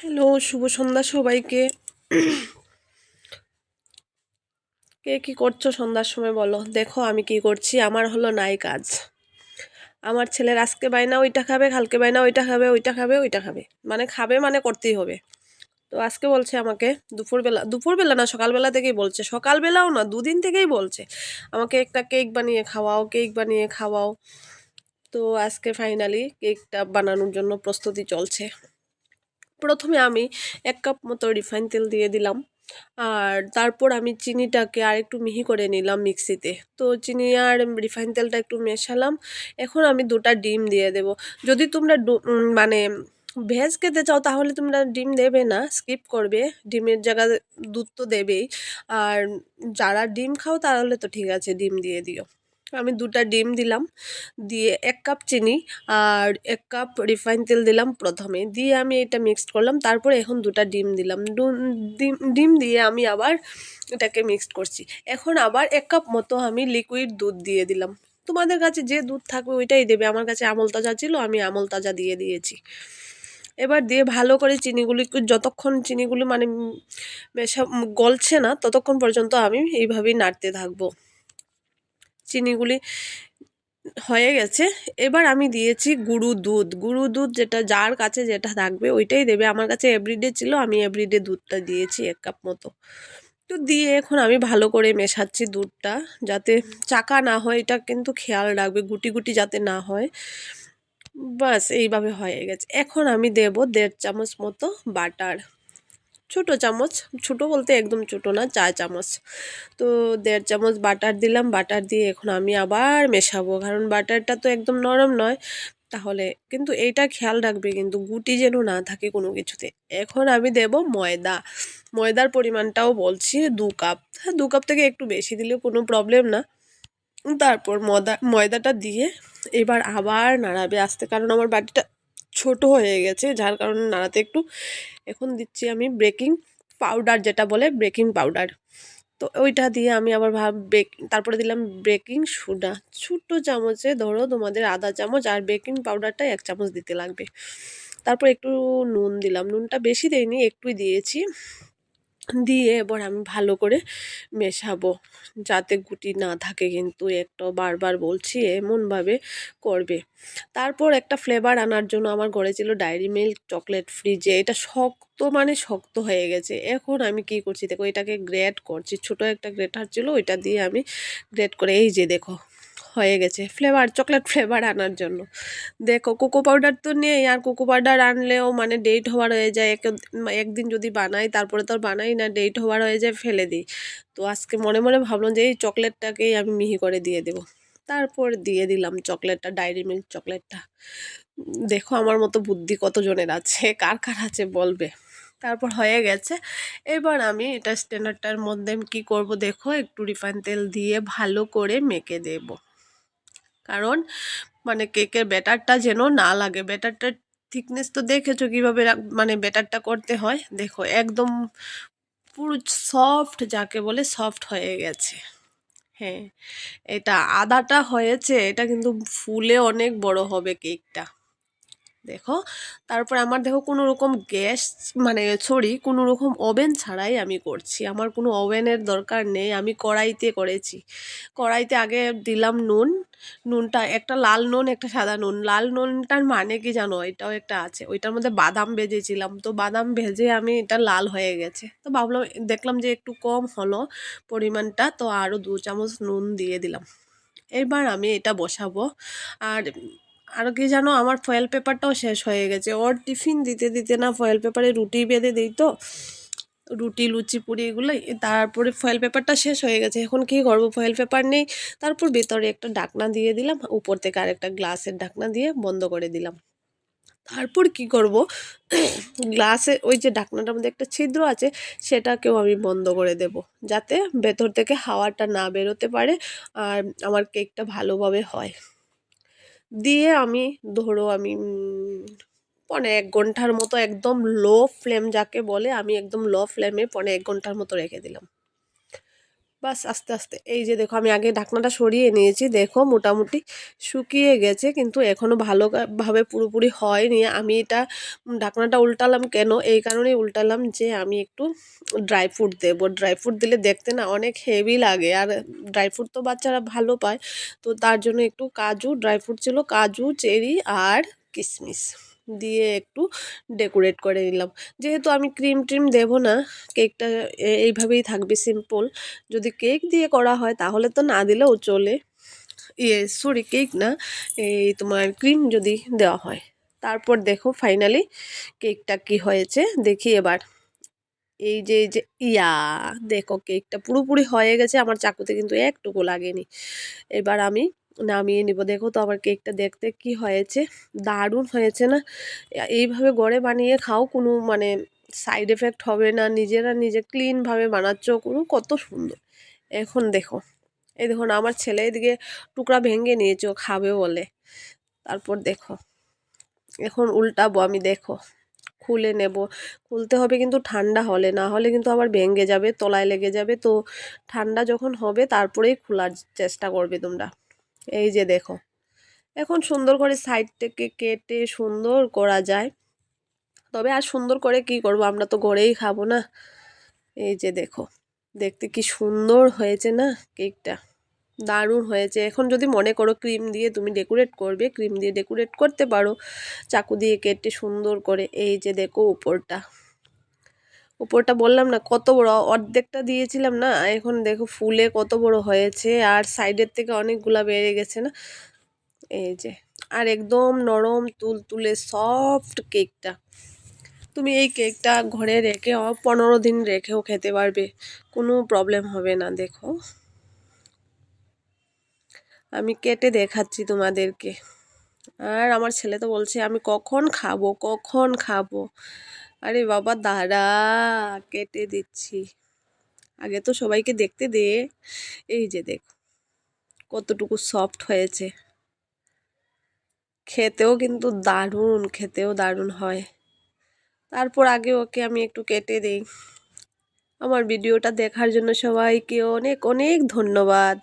Hello, শুভ সন্ধ্যা সবাইকে। কে কি করছ সন্ধ্যার সময় বলো? দেখো আমি কি করছি, আমার হলো নাই কাজ। আমার ছেলের আজকে বাইনা ওইটা খাবে, কালকে বাইনা ওইটা খাবে ওইটা খাবে ওইটা খাবে। মানে খাবে মানে করতেই হবে। তো আজকে বলছে আমাকে, দুপুরবেলা দুপুরবেলা না, সকালবেলা থেকেই বলছে। সকালবেলাও না, দুদিন থেকেই বলছে। আমাকে একটা কেক বানিয়ে খাওয়াও, কেক বানিয়ে খাওয়াও। তো আজকে ফাইনালি কেকটা বানানোর জন্য প্রস্তুতি চলছে। প্রথমে আমি এক কাপ মতো রিফাইন তেল দিয়ে দিলাম। আর তারপর আমি চিনিটাকে আর একটু মিহি করে নিলাম মিক্সিতে। তো চিনি আর রিফাইন তেলটা একটু মেশালাম। এখন আমি দুটা ডিম দিয়ে দেব। যদি তোমরা মানে ভেজ খেতে চাও তাহলে তোমরা ডিম দেবে না, স্কিপ করবে। ডিমের জায়গায় দুধ তো দেবেই। আর যারা ডিম খাও তাহলে তো ঠিক আছে, ডিম দিয়ে দিও। আমি দুটা ডিম দিলাম, দিয়ে এক কাপ চিনি আর এক কাপ রিফাইন তেল দিলাম প্রথমে। দিয়ে আমি এটা মিক্সড করলাম, তারপরে এখন দুটা ডিম দিলাম। ডিম ডিম দিয়ে আমি আবার এটাকে মিক্সড করছি। এখন আবার এক কাপ মতো আমি লিকুইড দুধ দিয়ে দিলাম। তোমাদের কাছে যে দুধ থাকবে ওইটাই দেবে। আমার কাছে আমল তাজা ছিল, আমি আমল তাজা দিয়ে দিয়েছি। এবার দিয়ে ভালো করে চিনিগুলি, যতক্ষণ চিনিগুলি মানে মেশা, গলছে না, ততক্ষণ পর্যন্ত আমি এইভাবেই নাড়তে থাকব। চিনিগুলি হয়ে গেছে। এবার আমি দিয়েছি গুঁড়ো দুধ। গুঁড়ো দুধ যেটা যার কাছে যেটা থাকবে ওইটাই দেবে। আমার কাছে এভরিডে ছিল, আমি এভরিডে দুধটা দিয়েছি এক কাপ মতো। তো দিয়ে এখন আমি ভালো করে মেশাচ্ছি দুধটা যাতে চাকা না হয়, এটা কিন্তু খেয়াল রাখবে, গুটি গুটি যাতে না হয়। বাস এইভাবে হয়ে গেছে। এখন আমি দেব দেড় চামচ মতো বাটার। ছোট চামচ, ছোট বলতে একদম ছোট না চা চামচ। তো দেড় চামচ বাটার দিলাম, বাটার দিয়ে এখন আমি আবার মেশাবো। কারণ বাটারটা তো একদম নরম নয়, তাহলে কিন্তু এইটা খেয়াল রাখবে কিন্তু গুটি যেন না থাকে কোনো কিছুতে। এখন আমি দেব ময়দা। ময়দার পরিমাণটাও বলছি দু কাপ। হ্যাঁ দু কাপ থেকে একটু বেশি দিলেও কোনো প্রবলেম না। তারপর ময়দা ময়দাটা দিয়ে এবার আবার নাড়াবে আসতে। কারণ আমার বাটিটা ছোট হয়ে গেছে, যার কারণে নাড়াতে একটু এখন দিচ্ছি আমি বেকিং পাউডার যেটা বলে বেকিং পাউডার। তো ওইটা দিয়ে আমি আবার ভাব বেকিং, তারপরে দিলাম বেকিং সোডা। ছোট্টো চামচে ধরো তোমাদের আধা চামচ আর বেকিং পাউডারটা এক চামচ দিতে লাগবে। তারপর একটু নুন দিলাম, নুনটা বেশি দেয়নি একটুই দিয়েছি। দিয়ে এবার আমি ভালো করে মেশাবো। যাতে গুটি না থাকে কিন্তু একটা বারবার বলছি এমনভাবে করবে। তারপর একটা ফ্লেভার আনার জন্য আমার ঘরে ছিল ডায়েরি মিল্ক চকলেট ফ্রিজে এটা শক্ত মানে শক্ত হয়ে গেছে। এখন আমি কি করছি? দেখো এটাকে গ্রেট করছি। ছোট একটা গ্রেটার ছিল, ওইটা দিয়ে আমি গ্রেট করে, এই যে দেখো হয়ে গেছে। ফ্লেভার চকলেট ফ্লেভার আনার জন্য। দেখো কোকো পাউডার তো নেই, আর কোকো পাউডার আনলেও মানে ডেট হওয়ার হয়ে যায়, এক একদিন যদি বানাই, তারপরে তো বানাই না ডেট হওয়ার হয়ে যায়, ফেলে দিই। তো আজকে মনে মনে ভাবলাম যে এই চকলেটটাকেই আমি মিহি করে দিয়ে দেবো। তারপর দিয়ে দিলাম চকলেটটা ডায়েরি মিল্ক চকলেটটা দেখো আমার মতো বুদ্ধি কতজনের আছে, কার কার আছে বলবে। তারপর হয়ে গেছে। এবার আমি এটা স্ট্যান্ডার্ডটার মধ্যে কি করব, দেখো, একটু রিফাইন তেল দিয়ে ভালো করে মেখে দেবো। কারণ মানে কেকের ব্যাটারটা যেন না লাগে। ব্যাটারটা থিকনেস তো দেখেছ কীভাবে মানে ব্যাটারটা করতে হয়? দেখো, একদম পুরো সফট যাকে বলে সফট হয়ে গেছে। হ্যাঁ এটা আদাটা হয়েছে, এটা কিন্তু ফুলে অনেক বড় হবে কেকটা। দেখো। তারপর আমার দেখো কোনো রকম গ্যাস মানে সরি কোনো রকম ওভেন ছাড়াই আমি করছি। আমার কোনো ওভেনের দরকার নেই। আমি কড়াইতে করেছি। কড়াইতে আগে দিলাম নুন। নুনটা একটা লাল নুন, একটা সাদা নুন। লাল নুনটার মানে কি জানো? এটাও একটা আছে। ওইটার মধ্যে বাদাম ভেজেছিলাম। তো বাদাম ভেজে আমি এটা লাল হয়ে গেছে। তো ভাবলাম, দেখলাম যে একটু কম হলো পরিমাণটা। তো আরও দু চামচ নুন দিয়ে দিলাম। এবার আমি এটা বসাবো। আর আর কি জানো, আমার ফয়েল পেপারটাও শেষ হয়ে গেছে। ওর টিফিন দিতে দিতে না ফয়েল পেপারে রুটি বেঁধে দিই তো, রুটি, লুচি, পুরি এগুলো তারপরে ফয়েল পেপারটা শেষ হয়ে গেছে। এখন কি করব ফয়েল পেপার নেই। তারপর ভেতরে একটা ডাকনা দিয়ে দিলাম, উপর থেকে আরেকটা গ্লাসের ডাকনা দিয়ে বন্ধ করে দিলাম। তারপর কি করব, গ্লাসে ওই যে ডাকনাটার মধ্যে একটা ছিদ্র আছে, সেটাকেও আমি বন্ধ করে দেব, যাতে ভেতর থেকে হাওয়াটা না বেরোতে পারে আর আমার কেকটা ভালোভাবে হয়। দিয়ে আমি, ধরো আমি পনে এক ঘণ্টার মতো একদম লো ফ্লেম যাকে বলে, আমি একদম লো ফ্লেমে পনে এক ঘণ্টার মতো রেখে দিলাম। বাস আস্তে আস্তে। এই যে দেখো, আমি আগে ঢাকনাটা সরিয়ে নিয়েছি। দেখো, মোটামুটি শুকিয়ে গেছে, কিন্তু এখনও ভালোভাবে পুরোপুরি হয়নি। আমি এটা ঢাকনাটা উল্টালাম কেন? এই কারণেই উল্টালাম যে আমি একটু ড্রাই ফ্রুট দেবো। ড্রাই ফ্রুট দিলে দেখতে না অনেক হেভি লাগে, আর ড্রাই ফ্রুট তো বাচ্চারা ভালো পায়। তো তার জন্য একটু কাজু, ড্রাই ফ্রুট ছিল কাজু, চেরি আর কিশমিশ দিয়ে একটু ডেকোরেট করে নিলাম। যেহেতু আমি ক্রিম ট্রিম দেবো না কেকটা এইভাবেই থাকবে সিম্পল যদি কেক দিয়ে করা হয়, তাহলে তো না দিলেও চলে। ইয়ে সরি কেক না, এই তোমার ক্রিম যদি দেওয়া হয়। তারপর দেখো ফাইনালি কেকটা কি হয়েছে, দেখি এবার। এই যে এই যে, ইয়া, দেখো কেকটা পুরোপুরি হয়ে গেছে, আমার চাকুতে কিন্তু একটুকু লাগেনি। এবার আমি নামিয়ে নিব। দেখো তো আমার কেকটা দেখতে কি হয়েছে? দারুণ হয়েছে না? এইভাবে গড়ে বানিয়ে খাও, কোনো মানে সাইড এফেক্ট হবে না। নিজেরা নিজে ক্লিনভাবে বানাচ্ছ, কোনো কত সুন্দর। এখন দেখো, এই দেখুন আমার ছেলে এদিকে টুকরা ভেঙে নিয়েছে খাবে বলে। তারপর দেখো, এখন উল্টাবো আমি, দেখো, খুলে নেব। খুলতে হবে কিন্তু ঠান্ডা হলে, না হলে কিন্তু আবার ভেঙে যাবে, তলায় লেগে যাবে। তো ঠান্ডা যখন হবে, তারপরেই খোলার চেষ্টা করবে তোমরা। এই যে দেখো। এখন সুন্দর করে সাইড থেকে কেটে সুন্দর করা যায়। তবে আর সুন্দর করে কি করব? আমরা তো ঘরেই খাব না। এই যে দেখো, দেখতে কি সুন্দর হয়েছে না কেকটা? দারুণ হয়েছে। এখন যদি মনে করো ক্রিম দিয়ে তুমি ডেকোরেট করবে, ক্রিম দিয়ে ডেকোরেট করতে পারো। চাকু দিয়ে কেটে সুন্দর করে এই যে দেখো উপরটা। উপরটা বললাম না, কত বড় অর্ধেকটা দিয়েছিলাম না, এখন দেখো ফুলে কত বড় হয়েছে, আর সাইডের থেকে অনেকগুলা বেড়ে গেছে না? এই যে, আর একদম নরম তুল তুলে সফট কেকটা তুমি এই কেকটা ঘরে রেখে পনেরো দিন রেখেও খেতে পারবে, কোনো প্রবলেম হবে না, দেখো। আমি কেটে দেখাচ্ছি তোমাদেরকে। আর আমার ছেলে তো বলছে, আমি কখন খাব কখন খাব? আরে বাবা, দাঁড়া, কেটে দিচ্ছি। আগে তো সবাইকে দেখতে দে। এই যে দেখ, কতটুকু সফট হয়েছে। খেতেও কিন্তু দারুণ, খেতেও দারুণ হয়। তারপর আগে ওকে আমি একটু কেটে দিই। আমার ভিডিওটা দেখার জন্য সবাইকে অনেক অনেক ধন্যবাদ।